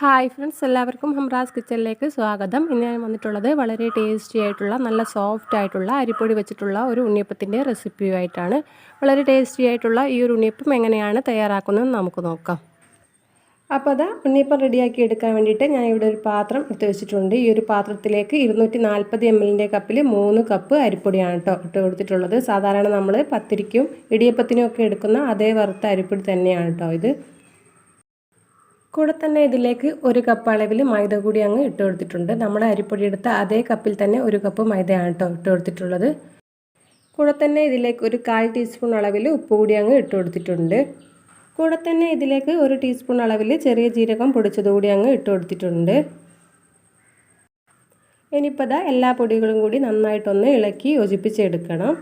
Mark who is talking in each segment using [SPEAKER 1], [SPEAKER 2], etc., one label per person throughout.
[SPEAKER 1] Hi friends എല്ലാവർക്കും ഹംറാസ് കിച്ചണിലേക്ക് സ്വാഗതം. ഇന്ന് ഞാൻ വന്നിട്ടുള്ളത് വളരെ ടേസ്റ്റി ആയിട്ടുള്ള നല്ല സോഫ്റ്റ് ആയിട്ടുള്ള അരിപ്പൊടി വെച്ചിട്ടുള്ള ഒരു ഉണ്ണിയപ്പത്തിന്റെ റെസിപ്പിയുമായിട്ടാണ് വളരെ ടേസ്റ്റി ആയിട്ടുള്ള ഈ ഒരു ഉണ്ണിയപ്പം എങ്ങനെയാണ് തയ്യാറാക്കുന്നതെന്ന് നമുക്ക് നോക്കാം. അപ്പോൾ അതാ ഉണ്ണിയപ്പം റെഡിയാക്കി എടുക്കാൻ വേണ്ടിയിട്ട് ഞാൻ ഇവിടെ ഒരു പാത്രം എടുത്ത് വെച്ചിട്ടുണ്ട്. ഈ ഒരു പാത്രത്തിലേക്ക് ഇരുന്നൂറ്റി നാൽപ്പത് എം എല്ലിന്റെ കപ്പിൽ മൂന്ന് കപ്പ് അരിപ്പൊടിയാണ് കേട്ടോ ഇട്ട് കൊടുത്തിട്ടുള്ളത്. സാധാരണ നമ്മൾ പത്തിരിക്കും ഇടിയപ്പത്തിനും ഒക്കെ എടുക്കുന്ന അതേ വറുത്ത അരിപ്പൊടി തന്നെയാണ് കേട്ടോ ഇത്. കൂടെ തന്നെ ഇതിലേക്ക് ഒരു കപ്പ് അളവിൽ മൈദ കൂടി അങ്ങ് ഇട്ട് കൊടുത്തിട്ടുണ്ട്. നമ്മൾ അരിപ്പൊടി എടുത്ത അതേ കപ്പിൽ തന്നെ ഒരു കപ്പ് മൈദയാണ് കേട്ടോ ഇട്ട് കൊടുത്തിട്ടുള്ളത്. കൂടെ തന്നെ ഇതിലേക്ക് ഒരു കാൽ ടീസ്പൂൺ അളവിൽ ഉപ്പ് കൂടി അങ്ങ് ഇട്ട് കൊടുത്തിട്ടുണ്ട്. കൂടെ തന്നെ ഇതിലേക്ക് ഒരു ടീസ്പൂൺ അളവിൽ ചെറിയ ജീരകം പൊടിച്ചത് കൂടി അങ്ങ് ഇട്ട് കൊടുത്തിട്ടുണ്ട്. ഇനിയിപ്പോൾ എല്ലാ പൊടികളും കൂടി നന്നായിട്ടൊന്ന് ഇളക്കി യോജിപ്പിച്ചെടുക്കണം.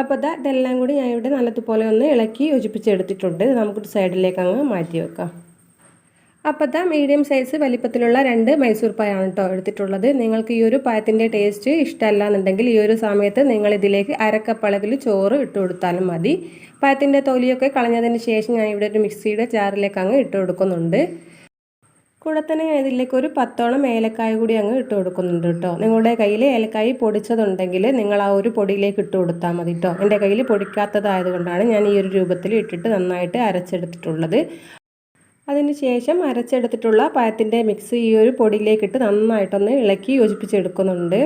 [SPEAKER 1] അപ്പോൾ ഇതാ ഇതെല്ലാം കൂടി ഞാൻ ഇവിടെ നല്ലതുപോലെ ഒന്ന് ഇളക്കി യോജിപ്പിച്ചെടുത്തിട്ടുണ്ട്. നമുക്കൊരു സൈഡിലേക്ക് അങ്ങ് മാറ്റി വെക്കാം. അപ്പോൾ ഇതാ മീഡിയം സൈസ് വലിപ്പത്തിലുള്ള രണ്ട് മൈസൂർ പായാണ് കേട്ടോ എടുത്തിട്ടുള്ളത്. നിങ്ങൾക്ക് ഈ ഒരു പായത്തിന്റെ ടേസ്റ്റ് ഇഷ്ടമല്ല എന്നുണ്ടെങ്കിൽ ഈ ഒരു സമയത്ത് നിങ്ങൾ ഇതിലേക്ക് അരക്കപ്പളവിൽ ചോറ് ഇട്ട് കൊടുത്താലും മതി. പായത്തിന്റെ തൊലിയൊക്കെ കളഞ്ഞതിന് ശേഷം ഞാൻ ഇവിടെ ഒരു മിക്സിയുടെ ജാറിലേക്ക് അങ്ങ് ഇട്ട് കൊടുക്കുന്നുണ്ട്. കൂടെ തന്നെ ഞാൻ ഇതിലേക്ക് ഒരു പത്തോളം ഏലക്കായ കൂടി അങ്ങ് ഇട്ട് കൊടുക്കുന്നുണ്ട് കേട്ടോ. നിങ്ങളുടെ കയ്യിൽ ഏലക്കായ പൊടിച്ചതുണ്ടെങ്കിൽ നിങ്ങൾ ആ ഒരു പൊടിയിലേക്ക് ഇട്ട് കൊടുത്താൽ മതി കേട്ടോ. എന്റെ കയ്യിൽ പൊടിക്കാത്തതായതുകൊണ്ടാണ് ഞാൻ ഈ ഒരു രൂപത്തിൽ ഇട്ടിട്ട് നന്നായിട്ട് അരച്ചെടുത്തിട്ടുള്ളത്. അതിനുശേഷം അരച്ചെടുത്തിട്ടുള്ള പഴത്തിന്റെ മിക്സ് ഈ ഒരു പൊടിയിലേക്ക് ഇട്ട് നന്നായിട്ടൊന്ന് ഇളക്കി യോജിപ്പിച്ചെടുക്കുന്നുണ്ട്.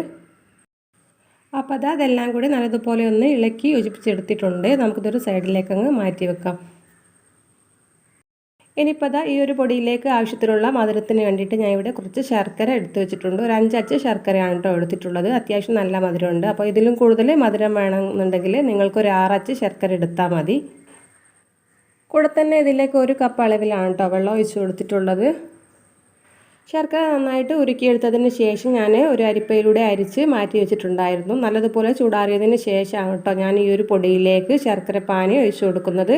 [SPEAKER 1] അപ്പോൾ അത് അതെല്ലാം കൂടി നല്ലതുപോലെ ഒന്ന് ഇളക്കി യോജിപ്പിച്ചെടുത്തിട്ടുണ്ട്. നമുക്കിതൊരു സൈഡിലേക്ക് അങ്ങ് മാറ്റി വെക്കാം. ഇനിയിപ്പോൾ അതാ ഈ ഒരു പൊടിയിലേക്ക് ആവശ്യത്തിനുള്ള മധുരത്തിന് വേണ്ടിയിട്ട് ഞാൻ ഇവിടെ കുറച്ച് ശർക്കര എടുത്തു വെച്ചിട്ടുണ്ട്. ഒരു അഞ്ചച്ച് ശർക്കരയാണ് കേട്ടോ എടുത്തിട്ടുള്ളത്. അത്യാവശ്യം നല്ല മധുരമുണ്ട്. അപ്പോൾ ഇതിലും കൂടുതൽ മധുരം വേണമെന്നുണ്ടെങ്കിൽ നിങ്ങൾക്കൊരു ആറച്ച് ശർക്കര എടുത്താൽ മതി. കൂടെ തന്നെ ഇതിലേക്ക് ഒരു കപ്പ് അളവിലാണ് കേട്ടോ വെള്ളം ഒഴിച്ച് കൊടുത്തിട്ടുള്ളത്. ശർക്കര നന്നായിട്ട് ഉരുക്കിയെടുത്തതിന് ശേഷം ഞാൻ ഒരു അരിപ്പയിലൂടെ അരിച്ച് മാറ്റി വെച്ചിട്ടുണ്ടായിരുന്നു. നല്ലതുപോലെ ചൂടാറിയതിന് ശേഷമാണ് കേട്ടോ ഞാൻ ഈ ഒരു പൊടിയിലേക്ക് ശർക്കര പാനി ഒഴിച്ചു കൊടുക്കുന്നത്.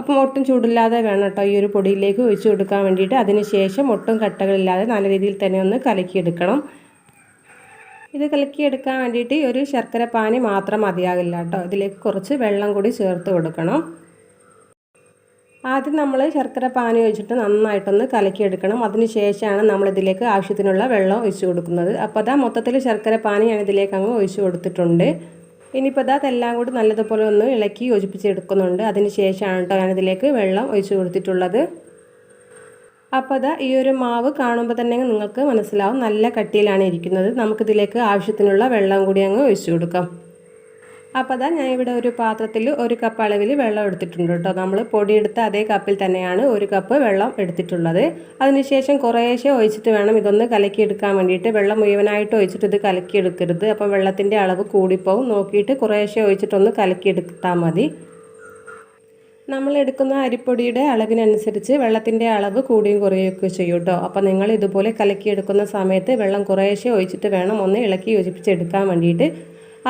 [SPEAKER 1] അപ്പം ഒട്ടും ചൂടില്ലാതെ വേണം കേട്ടോ ഈ ഒരു പൊടിയിലേക്ക് ഒഴിച്ച് കൊടുക്കാൻ വേണ്ടിയിട്ട്. അതിനുശേഷം ഒട്ടും കട്ടകളില്ലാതെ നല്ല രീതിയിൽ തന്നെ ഒന്ന് കലക്കിയെടുക്കണം. ഇത് കലക്കിയെടുക്കാൻ വേണ്ടിയിട്ട് ഒരു ശർക്കര പാനി മാത്രം മതിയാകില്ല കേട്ടോ. ഇതിലേക്ക് കുറച്ച് വെള്ളം കൂടി ചേർത്ത് കൊടുക്കണം. ആദ്യം നമ്മൾ ശർക്കര പാനി ഒഴിച്ചിട്ട് നന്നായിട്ടൊന്ന് കലക്കിയെടുക്കണം. അതിന് ശേഷമാണ് നമ്മളിതിലേക്ക് ആവശ്യത്തിനുള്ള വെള്ളം ഒഴിച്ചു കൊടുക്കുന്നത്. അപ്പോൾ അതാ മൊത്തത്തിൽ ശർക്കര പാനി ഞാൻ ഇതിലേക്ക് അങ്ങ് ഒഴിച്ചു കൊടുത്തിട്ടുണ്ട്. ഇനിയിപ്പോൾ അത് അതെല്ലാം കൂടി നല്ലതുപോലെ ഒന്ന് ഇളക്കി യോജിപ്പിച്ചെടുക്കുന്നുണ്ട്. അതിന് ശേഷമാണ് കേട്ടോ ഞാനിതിലേക്ക് വെള്ളം ഒഴിച്ചു കൊടുത്തിട്ടുള്ളത്. അപ്പോൾ അതാ ഈ ഒരു മാവ് കാണുമ്പോൾ തന്നെ നിങ്ങൾക്ക് മനസ്സിലാവും നല്ല കട്ടിയിലാണ് ഇരിക്കുന്നത്. നമുക്കിതിലേക്ക് ആവശ്യത്തിനുള്ള വെള്ളം കൂടി അങ്ങ് ഒഴിച്ചു കൊടുക്കാം. അപ്പോൾ അതാ ഞാൻ ഇവിടെ ഒരു പാത്രത്തിൽ ഒരു കപ്പ് അളവിൽ വെള്ളം എടുത്തിട്ടുണ്ട് കേട്ടോ. നമ്മൾ പൊടിയെടുത്ത അതേ കപ്പിൽ തന്നെയാണ് ഒരു കപ്പ് വെള്ളം എടുത്തിട്ടുള്ളത്. അതിനുശേഷം കുറേശ്ശെ ഒഴിച്ചിട്ട് വേണം ഇതൊന്ന് കലക്കിയെടുക്കാൻ വേണ്ടിയിട്ട്. വെള്ളം മുഴുവനായിട്ട് ഒഴിച്ചിട്ട് ഇത് കലക്കിയെടുക്കരുത് അപ്പോൾ വെള്ളത്തിന്റെ അളവ് കൂടിപ്പോവും. നോക്കിയിട്ട് കുറേശ്ശെ ഒഴിച്ചിട്ടൊന്ന് കലക്കിയെടുത്താൽ മതി. നമ്മൾ എടുക്കുന്ന അരിപ്പൊടിയുടെ അളവിനനുസരിച്ച് വെള്ളത്തിന്റെ അളവ് കൂടിയും കുറയുകയൊക്കെ ചെയ്യും കേട്ടോ. അപ്പോൾ നിങ്ങൾ ഇതുപോലെ കലക്കിയെടുക്കുന്ന സമയത്ത് വെള്ളം കുറേശ്ശെ ഒഴിച്ചിട്ട് വേണം ഒന്ന് ഇളക്കി യോജിപ്പിച്ചെടുക്കാൻ വേണ്ടിയിട്ട്.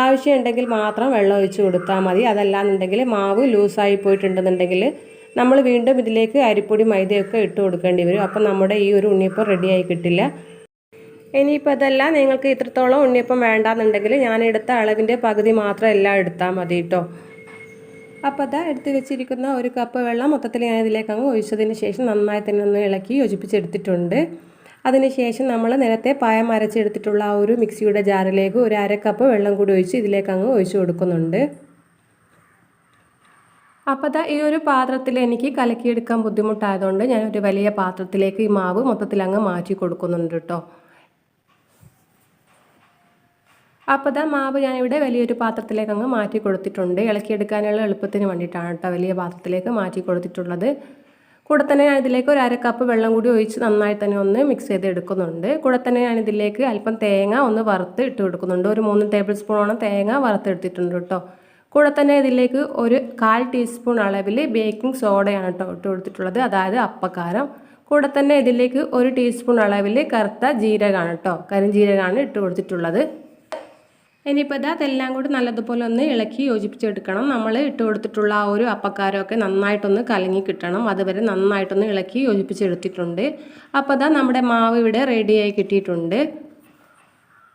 [SPEAKER 1] ആവശ്യമുണ്ടെങ്കിൽ മാത്രം വെള്ളം ഒഴിച്ച് കൊടുത്താൽ മതി. അതല്ലാന്നുണ്ടെങ്കിൽ മാവ് ലൂസായി പോയിട്ടുണ്ടെന്നുണ്ടെങ്കിൽ നമ്മൾ വീണ്ടും ഇതിലേക്ക് അരിപ്പൊടി മൈദയൊക്കെ ഇട്ട് കൊടുക്കേണ്ടി വരും. അപ്പം നമ്മുടെ ഈ ഒരു ഉണ്ണിയപ്പം റെഡിയായി കിട്ടില്ല. ഇനിയിപ്പോൾ അതല്ല നിങ്ങൾക്ക് ഇത്രത്തോളം ഉണ്ണിയപ്പം വേണ്ടാന്നുണ്ടെങ്കിൽ ഞാൻ എടുത്ത അളവിന്റെ പകുതി മാത്രം എല്ലാം എടുത്താൽ മതി കേട്ടോ. അപ്പോൾ അതാ എടുത്ത് വെച്ചിരിക്കുന്ന ഒരു കപ്പ് വെള്ളം മൊത്തത്തിൽ ഞാൻ ഇതിലേക്ക് അങ്ങ് ഒഴിച്ചതിന് ശേഷം നന്നായി തന്നെ ഒന്ന് ഇളക്കി യോജിപ്പിച്ചെടുത്തിട്ടുണ്ട്. അതിനുശേഷം നമ്മൾ നേരത്തെ പായം അരച്ചെടുത്തിട്ടുള്ള ആ ഒരു മിക്സിയുടെ ജാറിലേക്ക് ഒരു അര കപ്പ് വെള്ളം കൂടി ഒഴിച്ച് ഇതിലേക്ക് അങ്ങ് ഒഴിച്ചു കൊടുക്കുന്നുണ്ട്. അപ്പോൾ ദാ ഈ ഒരു പാത്രത്തിൽ എനിക്ക് കലക്കിയെടുക്കാൻ ബുദ്ധിമുട്ടായതുകൊണ്ട് ഞാൻ ഒരു വലിയ പാത്രത്തിലേക്ക് ഈ മാവ് മൊത്തത്തിൽ അങ്ങ് മാറ്റി കൊടുക്കുന്നുണ്ട് കേട്ടോ അപ്പോൾ ദാ മാവ് ഞാനിവിടെ വലിയൊരു പാത്രത്തിലേക്ക് അങ്ങ് മാറ്റി കൊടുത്തിട്ടുണ്ട്. ഇളക്കിയെടുക്കാനുള്ള എളുപ്പത്തിന് വേണ്ടിയിട്ടാണ് കേട്ടോ വലിയ പാത്രത്തിലേക്ക് മാറ്റി കൊടുത്തിട്ടുള്ളത്. കൂടെ തന്നെ ഞാൻ ഇതിലേക്ക് ഒരു അര കപ്പ് വെള്ളം കൂടി ഒഴിച്ച് നന്നായി തന്നെ ഒന്ന് മിക്സ് ചെയ്ത് എടുക്കുന്നുണ്ട് കൂടെ തന്നെ ഞാൻ ഇതിലേക്ക് അല്പം തേങ്ങ ഒന്ന് വറുത്ത് ഇട്ട് കൊടുക്കുന്നുണ്ട്. ഒരു മൂന്ന് ടേബിൾ സ്പൂണോളം തേങ്ങ വറുത്തെടുത്തിട്ടുണ്ട് കേട്ടോ. കൂടെ തന്നെ ഇതിലേക്ക് ഒരു കാൽ ടീസ്പൂൺ അളവിൽ ബേക്കിംഗ് സോഡയാണ് കേട്ടോ ഇട്ട് കൊടുത്തിട്ടുള്ളത്. അതായത് അപ്പക്കാരം. കൂടെ തന്നെ ഇതിലേക്ക് ഒരു ടീസ്പൂൺ അളവിൽ കറുത്ത ജീരകമാണ് കേട്ടോ. കരിഞ്ജീരകമാണ് ഇട്ട് കൊടുത്തിട്ടുള്ളത്. ഇനിയിപ്പോൾ ഇത് അതെല്ലാം കൂടി നല്ലതുപോലെ ഒന്ന് ഇളക്കി യോജിപ്പിച്ചെടുക്കണം. നമ്മൾ ഇട്ട് കൊടുത്തിട്ടുള്ള ആ ഒരു അപ്പക്കാരമൊക്കെ നന്നായിട്ടൊന്ന് കലങ്ങി കിട്ടണം. അതുവരെ നന്നായിട്ടൊന്ന് ഇളക്കി യോജിപ്പിച്ചെടുത്തിട്ടുണ്ട്. അപ്പോൾ ഇതാ നമ്മുടെ മാവ് ഇവിടെ റെഡിയായി കിട്ടിയിട്ടുണ്ട്.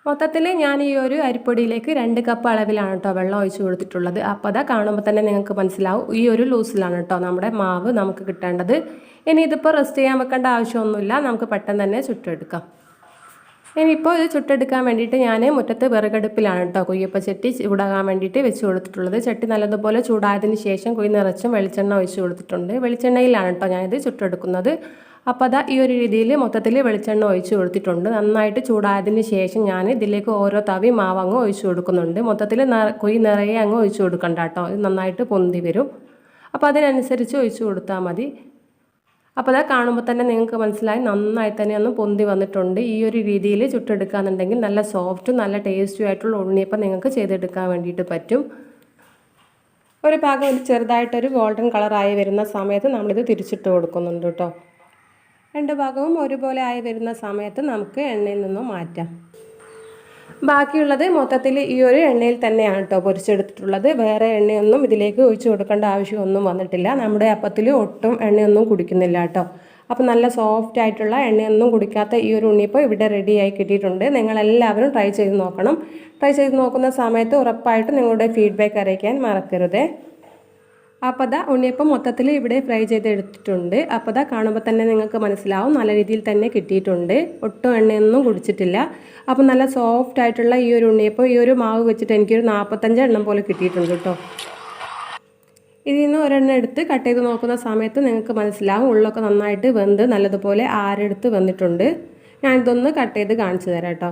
[SPEAKER 1] മൊത്തത്തിൽ ഞാൻ ഈ ഒരു അരിപ്പൊടിയിലേക്ക് രണ്ട് കപ്പ് അളവിലാണ് കേട്ടോ വെള്ളം ഒഴിച്ചു കൊടുത്തിട്ടുള്ളത്. അപ്പോൾ അതാ കാണുമ്പോൾ തന്നെ നിങ്ങൾക്ക് മനസ്സിലാവും. ഈ ഒരു ലൂസിലാണ് കേട്ടോ നമ്മുടെ മാവ് നമുക്ക് കിട്ടേണ്ടത്. ഇനി ഇതിപ്പോൾ റെസ്റ്റ് ചെയ്യാൻ വെക്കേണ്ട ആവശ്യമൊന്നുമില്ല. നമുക്ക് പെട്ടെന്ന് തന്നെ ചുട്ടെടുക്കാം. ഇനിയിപ്പോൾ ഇത് ചുട്ടെടുക്കാൻ വേണ്ടിയിട്ട് ഞാൻ മുറ്റത്ത് വിറകടുപ്പിലാണ് കേട്ടോ കുയ്യപ്പ ചട്ടി ചൂടാകാൻ വേണ്ടിയിട്ട് വെച്ച് കൊടുത്തിട്ടുള്ളത്. ചട്ടി നല്ലതുപോലെ ചൂടായതിന് ശേഷം കുഴി നിറച്ചും വെളിച്ചെണ്ണ ഒഴിച്ച് കൊടുത്തിട്ടുണ്ട്. വെളിച്ചെണ്ണയിലാണ് കേട്ടോ ഞാനിത് ചുട്ടെടുക്കുന്നത്. അപ്പോൾ അതാ ഈ ഒരു രീതിയിൽ മൊത്തത്തിൽ വെളിച്ചെണ്ണ ഒഴിച്ച് കൊടുത്തിട്ടുണ്ട്. നന്നായിട്ട് ചൂടായതിന് ശേഷം ഞാൻ ഇതിലേക്ക് ഓരോ തവി മാവ് ഒഴിച്ച് കൊടുക്കുന്നുണ്ട്. മൊത്തത്തിൽ കുഴി നിറയെ അങ്ങ് ഒഴിച്ച് കൊടുക്കണ്ട കേട്ടോ. ഇത് നന്നായിട്ട് പൊന്തി വരും. അപ്പോൾ അതിനനുസരിച്ച് ഒഴിച്ച് കൊടുത്താൽ മതി. അപ്പോൾ അത് കാണുമ്പോൾ തന്നെ നിങ്ങൾക്ക് മനസ്സിലായി നന്നായി തന്നെ ഒന്ന് പൊന്തി വന്നിട്ടുണ്ട്. ഈ ഒരു രീതിയിൽ ചുട്ടെടുക്കുകയെന്നുണ്ടെങ്കിൽ നല്ല സോഫ്റ്റും നല്ല ടേസ്റ്റും ആയിട്ടുള്ള ഉണ്ണിയപ്പം നിങ്ങൾക്ക് ചെയ്തെടുക്കാൻ വേണ്ടിയിട്ട് പറ്റും. ഒരു ഭാഗം ഒരു ചെറുതായിട്ടൊരു ഗോൾഡൻ കളറായി വരുന്ന സമയത്ത് നമ്മളിത് തിരിച്ചിട്ട് കൊടുക്കുന്നുണ്ട് കേട്ടോ. രണ്ട് ഭാഗവും ഒരുപോലെ ആയി വരുന്ന സമയത്ത് നമുക്ക് എണ്ണയിൽ നിന്നും മാറ്റാം. ബാക്കിയുള്ളത് മൊത്തത്തിൽ ഈ ഒരു എണ്ണയിൽ തന്നെയാണ് കേട്ടോ പൊരിച്ചെടുത്തിട്ടുള്ളത്. വേറെ എണ്ണയൊന്നും ഇതിലേക്ക് ഒഴിച്ചു കൊടുക്കേണ്ട ആവശ്യമൊന്നും വന്നിട്ടില്ല. നമ്മുടെ അപ്പത്തിൽ ഒട്ടും എണ്ണയൊന്നും കുടിക്കുന്നില്ല കേട്ടോ. അപ്പോൾ നല്ല സോഫ്റ്റ് ആയിട്ടുള്ള എണ്ണയൊന്നും കുടിക്കാത്ത ഈ ഒരു ഉണ്ണിയപ്പം ഇവിടെ റെഡിയായി കിട്ടിയിട്ടുണ്ട്. നിങ്ങളെല്ലാവരും ട്രൈ ചെയ്ത് നോക്കണം. ട്രൈ ചെയ്ത് നോക്കുന്ന സമയത്ത് ഉറപ്പായിട്ടും നിങ്ങളുടെ ഫീഡ്ബാക്ക് അറിയിക്കാൻ മറക്കരുതേ. അപ്പോൾ അതാ ഉണ്ണിയപ്പം മൊത്തത്തിൽ ഇവിടെ ഫ്രൈ ചെയ്തെടുത്തിട്ടുണ്ട്. അപ്പോൾ അതാ കാണുമ്പോൾ തന്നെ നിങ്ങൾക്ക് മനസ്സിലാവും. നല്ല രീതിയിൽ തന്നെ കിട്ടിയിട്ടുണ്ട്. ഒട്ടും എണ്ണയൊന്നും കുടിച്ചിട്ടില്ല. അപ്പോൾ നല്ല സോഫ്റ്റ് ആയിട്ടുള്ള ഈ ഒരു ഉണ്ണിയപ്പം ഈ ഒരു മാവ് വെച്ചിട്ട് എനിക്കൊരു നാൽപ്പത്തഞ്ച് എണ്ണം പോലെ കിട്ടിയിട്ടുണ്ട് കേട്ടോ. ഇതിൽ നിന്ന് ഒരെണ്ണം എടുത്ത് കട്ട് ചെയ്ത് നോക്കുന്ന സമയത്ത് നിങ്ങൾക്ക് മനസ്സിലാവും. ഉള്ളൊക്കെ നന്നായിട്ട് വെന്ത് നല്ലതുപോലെ ആരെടുത്ത് വന്നിട്ടുണ്ട്. ഞാനിതൊന്ന് കട്ട് ചെയ്ത് കാണിച്ചു തരാം കേട്ടോ.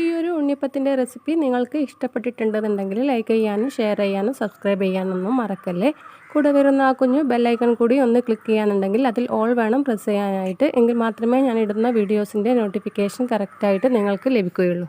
[SPEAKER 1] ഈ ഒരു ഉണ്ണിയപ്പത്തിന്റെ റെസിപ്പി നിങ്ങൾക്ക് ഇഷ്ടപ്പെട്ടിട്ടുണ്ടെന്നുണ്ടെങ്കിൽ ലൈക്ക് ചെയ്യാനും ഷെയർ ചെയ്യാനും സബ്സ്ക്രൈബ് ചെയ്യാനൊന്നും മറക്കല്ലേ? കൂടെ വരുന്ന ആ കുഞ്ഞു ബെല്ലൈക്കൺ കൂടി ഒന്ന് ക്ലിക്ക് ചെയ്യാനുണ്ടെങ്കിൽ അതിൽ ഓൾ വേണം പ്രസ് ചെയ്യാനായിട്ട്. എങ്കിൽ മാത്രമേ ഞാൻ ഇടുന്ന വീഡിയോസിന്റെ നോട്ടിഫിക്കേഷൻ കറക്റ്റായിട്ട് നിങ്ങൾക്ക് ലഭിക്കുകയുള്ളൂ.